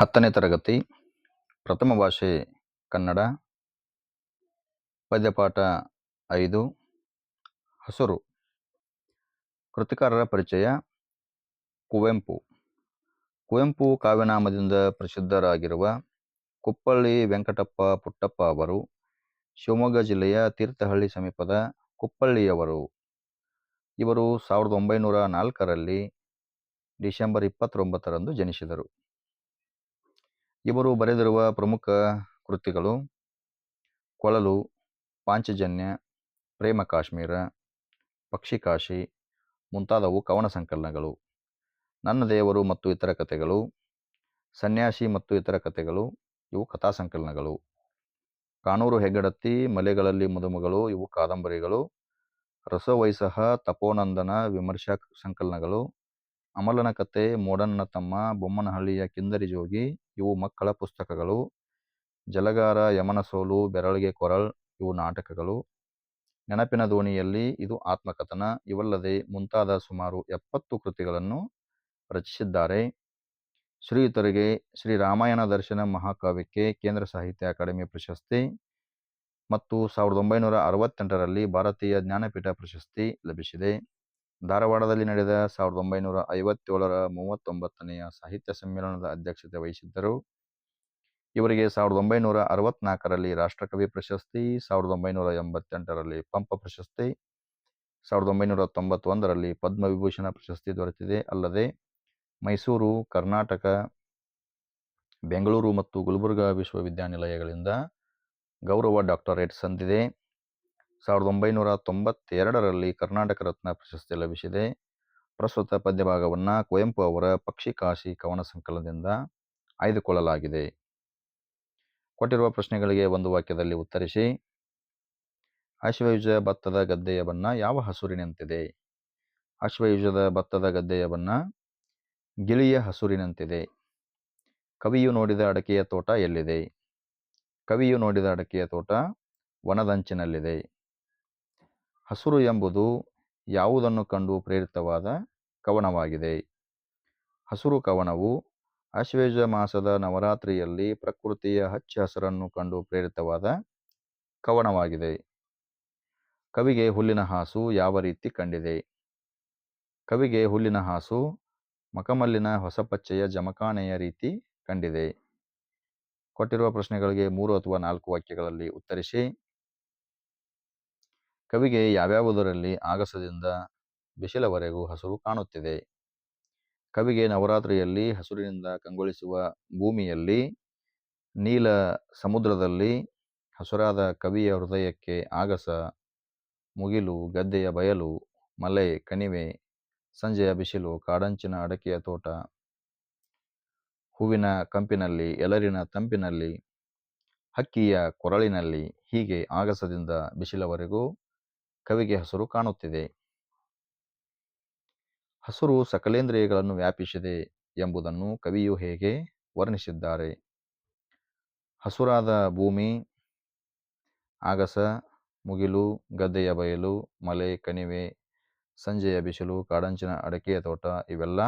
ಹತ್ತನೇ ತರಗತಿ, ಪ್ರಥಮ ಭಾಷೆ ಕನ್ನಡ ಪದ್ಯಪಾಠ ಐದು, ಹಸುರು. ಕೃತಿಕಾರರ ಪರಿಚಯ, ಕುವೆಂಪು. ಕುವೆಂಪು ಕಾವ್ಯನಾಮದಿಂದ ಪ್ರಸಿದ್ಧರಾಗಿರುವ ಕುಪ್ಪಳ್ಳಿ ವೆಂಕಟಪ್ಪ ಪುಟ್ಟಪ್ಪ ಅವರು ಶಿವಮೊಗ್ಗ ಜಿಲ್ಲೆಯ ತೀರ್ಥಹಳ್ಳಿ ಸಮೀಪದ ಕುಪ್ಪಳ್ಳಿಯವರು. ಇವರು ಸಾವಿರದ ಒಂಬೈನೂರ ನಾಲ್ಕರಲ್ಲಿ ಡಿಸೆಂಬರ್ ಇಪ್ಪತ್ತೊಂಬತ್ತರಂದು ಜನಿಸಿದರು. ಇವರು ಬರೆದಿರುವ ಪ್ರಮುಖ ಕೃತಿಗಳು ಕೊಳಲು, ಪಾಂಚಜನ್ಯ, ಪ್ರೇಮ ಕಾಶ್ಮೀರ ಪಕ್ಷಿಕಾಶಿ ಮುಂತಾದವು ಕವನ ಸಂಕಲನಗಳು. ನನ್ನ ದೇವರು ಮತ್ತು ಇತರ ಕಥೆಗಳು, ಸನ್ಯಾಸಿ ಮತ್ತು ಇತರ ಕಥೆಗಳು, ಇವು ಕಥಾ ಸಂಕಲನಗಳು. ಕಾನೂರು ಹೆಗ್ಗಡತಿ, ಮಲೆಗಳಲ್ಲಿ ಮದುಮಗಳು, ಇವು ಕಾದಂಬರಿಗಳು, ರಸವೈಸಹ, ತಪೋನಂದನ ವಿಮರ್ಶಾ ಸಂಕಲನಗಳು. ಅಮಲನ ಕತೆ, ಮೋಡನ್ನ ತಮ್ಮ, ಬೊಮ್ಮನಹಳ್ಳಿಯ ಕಿಂದರಿ ಜೋಗಿ, ಇವು ಮಕ್ಕಳ ಪುಸ್ತಕಗಳು. ಜಲಗಾರ, ಯಮನ ಸೋಲು, ಬೆರಳಿಗೆ ಕೊರಳ್, ಇವು ನಾಟಕಗಳು. ನೆನಪಿನ ದೋಣಿಯಲ್ಲಿ ಇದು ಆತ್ಮಕಥನ. ಇವಲ್ಲದೆ ಮುಂತಾದ ಸುಮಾರು ಎಪ್ಪತ್ತು ಕೃತಿಗಳನ್ನು ರಚಿಸಿದ್ದಾರೆ. ಶ್ರೀಯುತರಿಗೆ ಶ್ರೀ ರಾಮಾಯಣ ದರ್ಶನ ಮಹಾಕಾವ್ಯಕ್ಕೆ ಕೇಂದ್ರ ಸಾಹಿತ್ಯ ಅಕಾಡೆಮಿ ಪ್ರಶಸ್ತಿ ಮತ್ತು ಸಾವಿರದ ಒಂಬೈನೂರ ಅರವತ್ತೆಂಟರಲ್ಲಿ ಭಾರತೀಯ ಜ್ಞಾನಪೀಠ ಪ್ರಶಸ್ತಿ ಲಭಿಸಿದೆ. ಧಾರವಾಡದಲ್ಲಿ ನಡೆದ ಸಾವಿರದ ಒಂಬೈನೂರ ಐವತ್ತೇಳರ ಮೂವತ್ತೊಂಬತ್ತನೆಯ ಸಾಹಿತ್ಯ ಸಮ್ಮೇಳನದ ಅಧ್ಯಕ್ಷತೆ ವಹಿಸಿದ್ದರು. ಇವರಿಗೆ ಸಾವಿರದ ಒಂಬೈನೂರ ಅರವತ್ನಾಲ್ಕರಲ್ಲಿ ರಾಷ್ಟ್ರಕವಿ ಪ್ರಶಸ್ತಿ, ಸಾವಿರದ ಒಂಬೈನೂರ ಎಂಬತ್ತೆಂಟರಲ್ಲಿ ಪಂಪ ಪ್ರಶಸ್ತಿ, ಸಾವಿರದ ಒಂಬೈನೂರ ತೊಂಬತ್ತೊಂದರಲ್ಲಿ ಪದ್ಮವಿಭೂಷಣ ಪ್ರಶಸ್ತಿ ದೊರೆತಿದೆ. ಅಲ್ಲದೆ ಮೈಸೂರು, ಕರ್ನಾಟಕ, ಬೆಂಗಳೂರು ಮತ್ತು ಗುಲ್ಬರ್ಗಾ ವಿಶ್ವವಿದ್ಯಾನಿಲಯಗಳಿಂದ ಗೌರವ ಡಾಕ್ಟರೇಟ್ ಸಂದಿದೆ. ಸಾವಿರದ ಒಂಬೈನೂರ ತೊಂಬತ್ತೆರಡರಲ್ಲಿ ಕರ್ನಾಟಕ ರತ್ನ ಪ್ರಶಸ್ತಿ ಲಭಿಸಿದೆ. ಪ್ರಸ್ತುತ ಪದ್ಯಭಾಗವನ್ನು ಕುವೆಂಪು ಅವರ ಪಕ್ಷಿಕಾಶಿ ಕವನ ಸಂಕಲನದಿಂದ ಆಯ್ದುಕೊಳ್ಳಲಾಗಿದೆ. ಕೊಟ್ಟಿರುವ ಪ್ರಶ್ನೆಗಳಿಗೆ ಒಂದು ವಾಕ್ಯದಲ್ಲಿ ಉತ್ತರಿಸಿ. ಅಶ್ವಯುಜ ಭತ್ತದ ಗದ್ದೆಯ ಬಣ್ಣ ಯಾವ ಹಸುರಿನಂತಿದೆ? ಅಶ್ವಯುಜದ ಭತ್ತದ ಗದ್ದೆಯ ಬಣ್ಣ ಗಿಳಿಯ ಹಸುರಿನಂತಿದೆ. ಕವಿಯು ನೋಡಿದ ಅಡಕೆಯ ತೋಟ ಎಲ್ಲಿದೆ? ಕವಿಯು ನೋಡಿದ ಅಡಕೆಯ ತೋಟ ವನದಂಚಿನಲ್ಲಿದೆ. ಹಸುರು ಎಂಬುದು ಯಾವುದನ್ನು ಕಂಡು ಪ್ರೇರಿತವಾದ ಕವನವಾಗಿದೆ? ಹಸುರು ಕವನವು ಆಶ್ವೇಜ ಮಾಸದ ನವರಾತ್ರಿಯಲ್ಲಿ ಪ್ರಕೃತಿಯ ಹಚ್ಚ ಹಸರನ್ನು ಕಂಡು ಪ್ರೇರಿತವಾದ ಕವನವಾಗಿದೆ. ಕವಿಗೆ ಹುಲ್ಲಿನ ಹಾಸು ಯಾವ ರೀತಿ ಕಂಡಿದೆ? ಕವಿಗೆ ಹುಲ್ಲಿನ ಹಾಸು ಮಕಮಲ್ಲಿನ ಹೊಸಪಚ್ಚೆಯ ಜಮಖಾನೆಯ ರೀತಿ ಕಂಡಿದೆ. ಕೊಟ್ಟಿರುವ ಪ್ರಶ್ನೆಗಳಿಗೆ ಮೂರು ಅಥವಾ ನಾಲ್ಕು ವಾಕ್ಯಗಳಲ್ಲಿ ಉತ್ತರಿಸಿ. ಕವಿಗೆ ಯಾವ್ಯಾವುದರಲ್ಲಿ ಆಗಸದಿಂದ ಬಿಸಿಲವರೆಗೂ ಹಸುರು ಕಾಣುತ್ತಿದೆ? ಕವಿಗೆ ನವರಾತ್ರಿಯಲ್ಲಿ ಹಸುರಿನಿಂದ ಕಂಗೊಳಿಸುವ ಭೂಮಿಯಲ್ಲಿ, ನೀಲ ಸಮುದ್ರದಲ್ಲಿ ಹಸುರಾದ ಕವಿಯ ಹೃದಯಕ್ಕೆ ಆಗಸ, ಮುಗಿಲು, ಗದ್ದೆಯ ಬಯಲು, ಮಲೆ, ಕಣಿವೆ, ಸಂಜೆಯ ಬಿಸಿಲು, ಕಾಡಂಚಿನ ಅಡಕೆಯ ತೋಟ, ಹೂವಿನ ಕಂಪಿನಲ್ಲಿ, ಎಲರಿನ ತಂಪಿನಲ್ಲಿ, ಹಕ್ಕಿಯ ಕೊರಳಿನಲ್ಲಿ ಹೀಗೆ ಆಗಸದಿಂದ ಬಿಸಿಲವರೆಗೂ ಕವಿಗೆ ಹಸುರು ಕಾಣುತ್ತಿದೆ. ಹಸುರು ಸಕಲೇಂದ್ರಿಯಗಳನ್ನು ವ್ಯಾಪಿಸಿದೆ ಎಂಬುದನ್ನು ಕವಿಯು ಹೇಗೆ ವರ್ಣಿಸಿದ್ದಾರೆ? ಹಸುರಾದ ಭೂಮಿ, ಆಗಸ, ಮುಗಿಲು, ಗದ್ದೆಯ ಬಯಲು, ಮಲೆ, ಕಣಿವೆ, ಸಂಜೆಯ ಬಿಸಿಲು, ಕಾಡಂಚಿನ ಅಡಕೆಯ ತೋಟ ಇವೆಲ್ಲ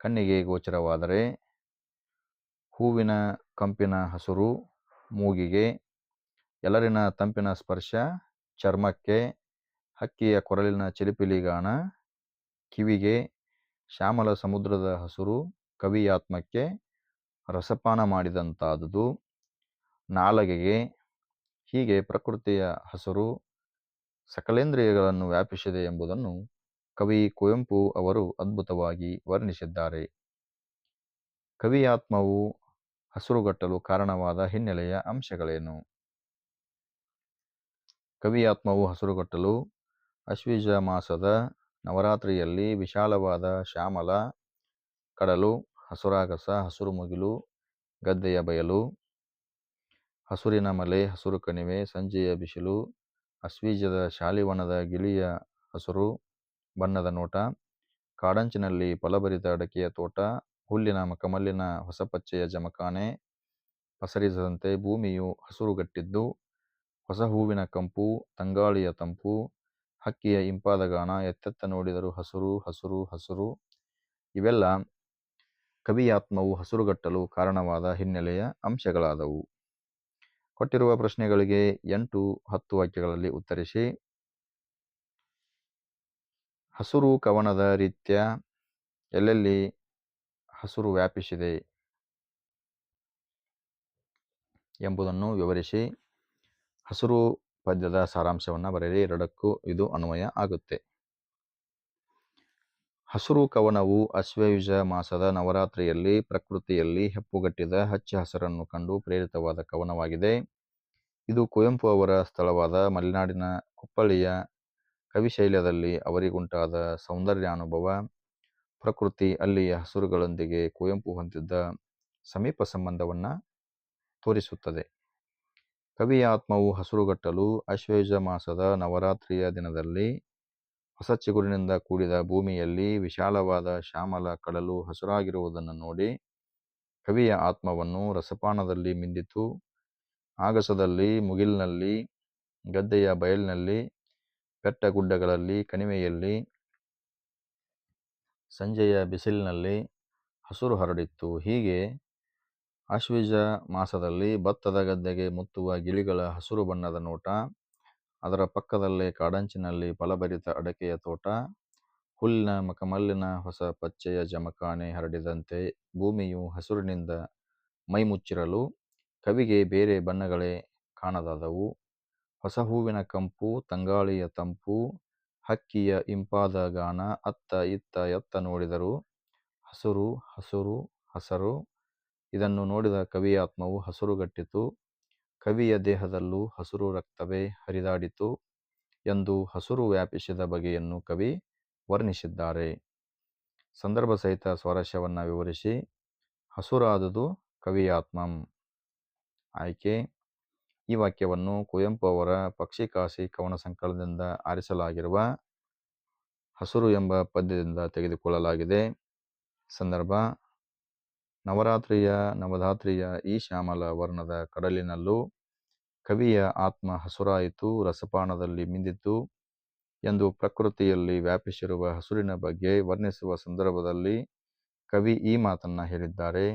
ಕಣ್ಣಿಗೆ ಗೋಚರವಾದರೆ ಹೂವಿನ ಕಂಪಿನ ಹಸುರು, ಮೂಗಿಗೆ, ಎಲ್ಲರಿನ ತಂಪಿನ ಸ್ಪರ್ಶ ಚರ್ಮಕ್ಕೆ, ಹಕ್ಕಿಯ ಕೊರಲಿನ ಚಿಲಿಪಿಲಿಗಾಣ, ಕಿವಿಗೆ, ಶ್ಯಾಮಲ ಸಮುದ್ರದ ಹಸುರು, ಕವಿಯಾತ್ಮಕ್ಕೆ ರಸಪಾನ ಮಾಡಿದಂತಾದುದು. ನಾಲಗೆಗೆ, ಹೀಗೆ ಪ್ರಕೃತಿಯ ಹಸುರು ಸಕಲೇಂದ್ರಿಯಗಳನ್ನು ವ್ಯಾಪಿಸಿದೆ ಎಂಬುದನ್ನು ಕವಿ ಕುವೆಂಪು ಅವರು ಅದ್ಭುತವಾಗಿ ವರ್ಣಿಸಿದ್ದಾರೆ. ಕವಿಯಾತ್ಮವು ಹಸುರುಗಟ್ಟಲು ಕಾರಣವಾದ ಹಿನ್ನೆಲೆಯ ಅಂಶಗಳೇನು? ಕವಿಯಾತ್ಮವು ಹಸುರುಗಟ್ಟಲು, ಅಶ್ವಿಜ ಮಾಸದ ನವರಾತ್ರಿಯಲ್ಲಿ ವಿಶಾಲವಾದ ಶ್ಯಾಮಲ ಕಡಲು, ಹಸುರಾಗಸ, ಹಸುರು ಮುಗಿಲು, ಗದ್ದೆಯ ಬಯಲು, ಹಸುರಿನ ಮಲೆ, ಹಸುರು ಕಣಿವೆ, ಸಂಜೆಯ ಬಿಸಿಲು, ಅಶ್ವೀಜದ ಶಾಲಿವನದ ಗಿಳಿಯ ಹಸುರು ಬಣ್ಣದ ನೋಟ, ಕಾಡಂಚಿನಲ್ಲಿ ಫಲಭರಿತ ಅಡಕೆಯ ತೋಟ, ಹುಲ್ಲಿನ ಮಕಮಲ್ಲಿನ ಹೊಸಪಚ್ಚೆಯ ಜಮಖಾನೆ, ಪಸರಿಸದಂತೆ ಭೂಮಿಯು ಹಸುರುಗಟ್ಟಿದ್ದು ಹೊಸ ಹೂವಿನ ಕಂಪು, ತಂಗಾಳಿಯ ತಂಪು, ಹಕ್ಕಿಯ ಇಂಪಾದ ಗಾನ ಎತ್ತೆತ್ತ ನೋಡಿದರೂ ಹಸುರು ಹಸುರು ಹಸುರು. ಇವೆಲ್ಲ ಕವಿಯಾತ್ಮವು ಹಸುರುಗಟ್ಟಲು ಕಾರಣವಾದ ಹಿನ್ನೆಲೆಯ ಅಂಶಗಳಾದವು. ಕೊಟ್ಟಿರುವ ಪ್ರಶ್ನೆಗಳಿಗೆ ಎಂಟು ಹತ್ತು ವಾಕ್ಯಗಳಲ್ಲಿ ಉತ್ತರಿಸಿ. ಹಸುರು ಕವನದ ರೀತ್ಯ ಎಲ್ಲೆಲ್ಲಿ ಹಸುರು ವ್ಯಾಪಿಸಿದೆ ಎಂಬುದನ್ನು ವಿವರಿಸಿ. ಹಸುರು ಪದ್ಯದ ಸಾರಾಂಶವನ್ನು ಬರೆಯಲಿ ಎರಡಕ್ಕೂ ಇದು ಅನ್ವಯ ಆಗುತ್ತೆ. ಹಸುರು ಕವನವು ಅಶ್ವಯುಜ ಮಾಸದ ನವರಾತ್ರಿಯಲ್ಲಿ ಪ್ರಕೃತಿಯಲ್ಲಿ ಹೆಪ್ಪುಗಟ್ಟಿದ ಹಚ್ಚ ಹಸರನ್ನು ಕಂಡು ಪ್ರೇರಿತವಾದ ಕವನವಾಗಿದೆ. ಇದು ಕುವೆಂಪು ಅವರ ಸ್ಥಳವಾದ ಮಲೆನಾಡಿನ ಕುಪ್ಪಳ್ಳಿಯ ಕವಿಶೈಲ್ಯದಲ್ಲಿ ಅವರಿಗುಂಟಾದ ಸೌಂದರ್ಯಾನುಭವ, ಪ್ರಕೃತಿ ಅಲ್ಲಿಯ ಹಸುರುಗಳೊಂದಿಗೆ ಕುವೆಂಪು ಹೊಂದಿದ್ದ ಸಮೀಪ ಸಂಬಂಧವನ್ನು ತೋರಿಸುತ್ತದೆ. ಕವಿಯ ಆತ್ಮವು ಹಸುರುಗಟ್ಟಲು ಅಶ್ವಯುಜ ಮಾಸದ ನವರಾತ್ರಿಯ ದಿನದಲ್ಲಿ ಹೊಸ ಚಿಗುರಿನಿಂದ ಕೂಡಿದ ಭೂಮಿಯಲ್ಲಿ ವಿಶಾಲವಾದ ಶ್ಯಾಮಲ ಕಡಲು ಹಸುರಾಗಿರುವುದನ್ನು ನೋಡಿ ಕವಿಯ ಆತ್ಮವನ್ನು ರಸಪಾನದಲ್ಲಿ ಮಿಂದಿತು. ಆಗಸದಲ್ಲಿ ಮುಗಿಲ್ನಲ್ಲಿ, ಗದ್ದೆಯ ಬಯಲಿನಲ್ಲಿ ಬೆಟ್ಟಗುಡ್ಡಗಳಲ್ಲಿ ಕಣಿವೆಯಲ್ಲಿ, ಸಂಜೆಯ ಬಿಸಿಲಿನಲ್ಲಿ ಹಸುರು ಹರಡಿತ್ತು. ಹೀಗೆ ಆಶ್ವೀಜ ಮಾಸದಲ್ಲಿ ಭತ್ತದ ಗದ್ದೆಗೆ ಮುತ್ತುವ ಗಿಳಿಗಳ ಹಸುರು ಬಣ್ಣದ ನೋಟ, ಅದರ ಪಕ್ಕದಲ್ಲೇ ಕಾಡಂಚಿನಲ್ಲಿ ಫಲಭರಿತ ಅಡಕೆಯ ತೋಟ, ಹುಲ್ಲಿನ ಮಕಮಲ್ಲಿನ ಹೊಸ ಪಚ್ಚೆಯ ಜಮಖಾನೆ ಹರಡಿದಂತೆ ಭೂಮಿಯು ಹಸುರಿನಿಂದ ಮೈಮುಚ್ಚಿರಲು ಕವಿಗೆ ಬೇರೆ ಬಣ್ಣಗಳೇ ಕಾಣದಾದವು. ಹೊಸ ಹೂವಿನ ಕಂಪು, ತಂಗಾಳಿಯ ತಂಪು, ಹಕ್ಕಿಯ ಇಂಪಾದ ಗಾನ, ಅತ್ತ ಇತ್ತ ಎತ್ತ ನೋಡಿದರು ಹಸುರು ಹಸುರು, ಹಸರು ಇದನ್ನು ನೋಡಿದ ಕವಿಯ ಆತ್ಮವು ಹಸುರುಗಟ್ಟಿತು. ಕವಿಯ ದೇಹದಲ್ಲೂ ಹಸುರು ರಕ್ತವೇ ಹರಿದಾಡಿತು ಎಂದು ಹಸುರು ವ್ಯಾಪಿಸಿದ ಬಗೆಯನ್ನು ಕವಿ ವರ್ಣಿಸಿದ್ದಾರೆ. ಸಂದರ್ಭ ಸಹಿತ ಸ್ವಾರಸ್ಯವನ್ನು ವಿವರಿಸಿ, ಹಸುರಾದುದು ಕವಿಯಾತ್ಮಂ. ಆಯ್ಕೆ, ಈ ವಾಕ್ಯವನ್ನು ಕುವೆಂಪು ಅವರ ಪಕ್ಷಿಕಾಸಿ ಕವನ ಸಂಕಲನದಿಂದ ಆರಿಸಲಾಗಿರುವ ಹಸುರು ಎಂಬ ಪದ್ಯದಿಂದ ತೆಗೆದುಕೊಳ್ಳಲಾಗಿದೆ. ಸಂದರ್ಭ ನವರಾತ್ರಿಯ, ನವಧಾತ್ರಿಯ ಈ ಶ್ಯಾಮಲ ವರ್ಣದ ಕಡಲಿನಲ್ಲೂ ಕವಿಯ ಆತ್ಮ ಹಸುರಾಯಿತು, ರಸಪಾನದಲ್ಲಿ ಮಿಂದಿತು ಎಂದು ಪ್ರಕೃತಿಯಲ್ಲಿ ವ್ಯಾಪಿಸಿರುವ ಹಸುರಿನ ಬಗ್ಗೆ ವರ್ಣಿಸುವ ಸಂದರ್ಭದಲ್ಲಿ ಕವಿ ಈ ಮಾತನ್ನು ಹೇಳಿದ್ದಾರೆ.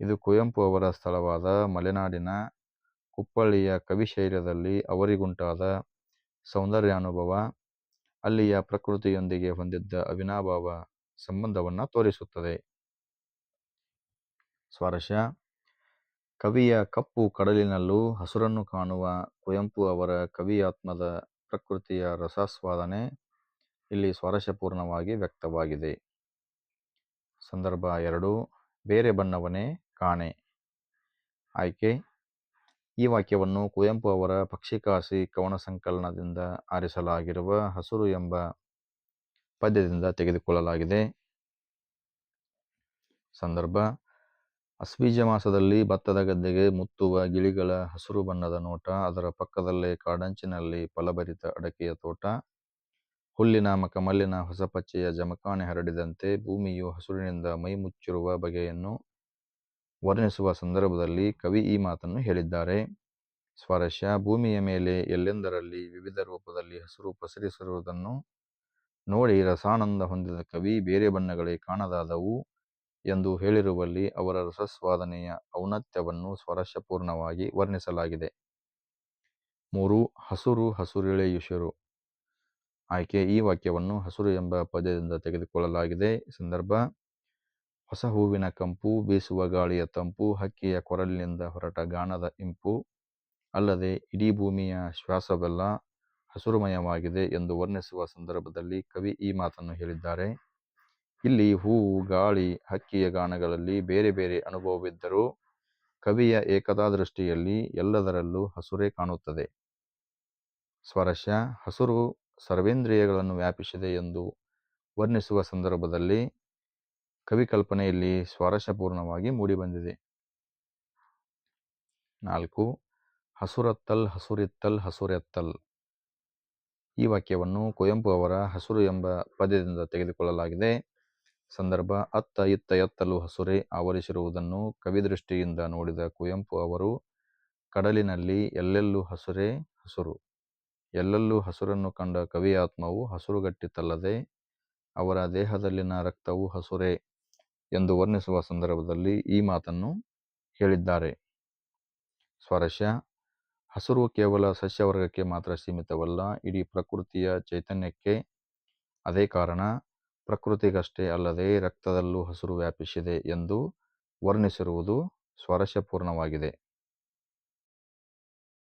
ಇದು ಕುವೆಂಪು ಅವರ ಸ್ಥಳವಾದ ಮಲೆನಾಡಿನ ಕುಪ್ಪಳ್ಳಿಯ ಕವಿಶೈಲದಲ್ಲಿ ಅವರಿಗುಂಟಾದ ಸೌಂದರ್ಯಾನುಭವ. ಅಲ್ಲಿಯ ಪ್ರಕೃತಿಯೊಂದಿಗೆ ಹೊಂದಿದ್ದ ಅವಿನಾಭಾವ ಸಂಬಂಧವನ್ನು ತೋರಿಸುತ್ತದೆ. ಸ್ವಾರಸ್ಯ. ಕವಿಯ ಕಪ್ಪು ಕಡಲಿನಲ್ಲೂ ಹಸುರನ್ನು ಕಾಣುವ ಕುವೆಂಪು ಅವರ ಕವಿಯಾತ್ಮದ ಪ್ರಕೃತಿಯ ರಸಾಸ್ವಾದನೆ ಇಲ್ಲಿ ಸ್ವಾರಸ್ಯಪೂರ್ಣವಾಗಿ ವ್ಯಕ್ತವಾಗಿದೆ. ಸಂದರ್ಭ ಎರಡು, ಬೇರೆ ಬಣ್ಣವನೇ ಕಾಣೆ. ಆಯ್ಕೆ, ಈ ವಾಕ್ಯವನ್ನು ಕುವೆಂಪು ಅವರ ಪಕ್ಷಿಕಾಸಿ ಕವನ ಸಂಕಲನದಿಂದ ಆರಿಸಲಾಗಿರುವ ಹಸುರು ಎಂಬ ಪದ್ಯದಿಂದ ತೆಗೆದುಕೊಳ್ಳಲಾಗಿದೆ. ಸಂದರ್ಭ ಅಸ್ಬೀಜ ಮಾಸದಲ್ಲಿ ಭತ್ತದ ಗದ್ದೆಗೆ ಮುತ್ತುವ ಗಿಳಿಗಳ ಹಸುರು ಬಣ್ಣದ ನೋಟ, ಅದರ ಪಕ್ಕದಲ್ಲೇ ಕಾಡಂಚಿನಲ್ಲಿ ಫಲಭರಿತ ಅಡಕೆಯ ತೋಟ, ಹುಲ್ಲಿನ ಮಕಮಲ್ಲಿನ ಹೊಸಪಚ್ಚೆಯ ಜಮಖಾನೆ ಹರಡಿದಂತೆ ಭೂಮಿಯು ಹಸುರಿನಿಂದ ಮೈ ಮುಚ್ಚಿರುವ ಬಗೆಯನ್ನು ವರ್ಣಿಸುವ ಸಂದರ್ಭದಲ್ಲಿ ಕವಿ ಈ ಮಾತನ್ನು ಹೇಳಿದ್ದಾರೆ. ಸ್ವಾರಸ್ಯ, ಭೂಮಿಯ ಮೇಲೆ ಎಲ್ಲೆಂದರಲ್ಲಿ ವಿವಿಧ ರೂಪದಲ್ಲಿ ಹಸಿರು ಪಸರಿಸಿರುವುದನ್ನು ನೋಡಿ ರಸಾನಂದ ಹೊಂದಿದ ಕವಿ ಬೇರೆ ಬಣ್ಣಗಳೇ ಕಾಣದಾದವು. ಎಂದು ಹೇಳಿರುವಲ್ಲಿ ಅವರ ರಸಸ್ವಾದನೆಯ ಔನ್ನತ್ಯವನ್ನು ಸ್ವಾರಸ್ಯಪೂರ್ಣವಾಗಿ ವರ್ಣಿಸಲಾಗಿದೆ. ಮೂರು, ಹಸುರು ಹಸುರಿಳೆಯುಷರು ಆಯ್ಕೆ, ಈ ವಾಕ್ಯವನ್ನು ಹಸುರು ಎಂಬ ಪದ್ಯದಿಂದ ತೆಗೆದುಕೊಳ್ಳಲಾಗಿದೆ. ಸಂದರ್ಭ, ಹೊಸ ಹೂವಿನ ಕಂಪು, ಬೀಸುವ ಗಾಳಿಯ ತಂಪು, ಹಕ್ಕಿಯ ಕೊರಲಿನಿಂದ ಹೊರಟ ಗಾಣದ ಇಂಪು, ಅಲ್ಲದೆ ಇಡೀ ಭೂಮಿಯ ಶ್ವಾಸವೆಲ್ಲ ಹಸುರುಮಯವಾಗಿದೆ ಎಂದು ವರ್ಣಿಸುವ ಸಂದರ್ಭದಲ್ಲಿ ಕವಿ ಈ ಮಾತನ್ನು ಹೇಳಿದ್ದಾರೆ. ಇಲ್ಲಿ ಹೂವು ಗಾಳಿ, ಹಕ್ಕಿಯ ಗಾನಗಳಲ್ಲಿ ಬೇರೆ ಬೇರೆ ಅನುಭವವಿದ್ದರೂ ಕವಿಯ ಏಕತಾ ದೃಷ್ಟಿಯಲ್ಲಿ ಎಲ್ಲದರಲ್ಲೂ ಹಸುರೇ ಕಾಣುತ್ತದೆ. ಸ್ವರಶ ಹಸುರು ಸರ್ವೇಂದ್ರಿಯಗಳನ್ನು ವ್ಯಾಪಿಸಿದೆ ಎಂದು ವರ್ಣಿಸುವ ಸಂದರ್ಭದಲ್ಲಿ ಕವಿ ಕಲ್ಪನೆಯಲ್ಲಿ ಸ್ವಾರಸ್ಯಪೂರ್ಣವಾಗಿ ಮೂಡಿಬಂದಿದೆ. ನಾಲ್ಕು, ಹಸುರತ್ತಲ್ ಹಸುರಿತ್ತಲ್ ಹಸುರೆತ್ತಲ್. ಈ ವಾಕ್ಯವನ್ನು ಕುವೆಂಪು ಅವರ ಹಸುರು ಎಂಬ ಪದ್ಯದಿಂದ ತೆಗೆದುಕೊಳ್ಳಲಾಗಿದೆ. ಸಂದರ್ಭ, ಅತ್ತ ಇತ್ತ ಎತ್ತಲು ಹಸುರೇ ಆವರಿಸಿರುವುದನ್ನು ಕವಿದೃಷ್ಟಿಯಿಂದ ನೋಡಿದ ಕುವೆಂಪು ಅವರು, ಕಡಲಿನಲ್ಲಿ ಎಲ್ಲೆಲ್ಲೂ ಹಸುರೇ ಹಸುರು. ಎಲ್ಲೆಲ್ಲೂ ಹಸುರನ್ನು ಕಂಡ ಕವಿಯಾತ್ಮವು ಹಸುರುಗಟ್ಟಿತಲ್ಲದೆ ಅವರ ದೇಹದಲ್ಲಿನ ರಕ್ತವು ಹಸುರೇ ಎಂದು ವರ್ಣಿಸುವ ಸಂದರ್ಭದಲ್ಲಿ ಈ ಮಾತನ್ನು ಹೇಳಿದ್ದಾರೆ. ಸ್ವಾರಸ್ಯ, ಹಸುರು ಕೇವಲ ಸಸ್ಯವರ್ಗಕ್ಕೆ ಮಾತ್ರ ಸೀಮಿತವಲ್ಲ, ಇಡೀ ಪ್ರಕೃತಿಯ ಚೈತನ್ಯಕ್ಕೆ ಅದೇ ಕಾರಣ. ಪ್ರಕೃತಿಗಷ್ಟೇ ಅಲ್ಲದೆ ರಕ್ತದಲ್ಲೂ ಹಸಿರು ವ್ಯಾಪಿಸಿದೆ ಎಂದು ವರ್ಣಿಸಿರುವುದು ಸ್ವಾರಸ್ಯಪೂರ್ಣವಾಗಿದೆ.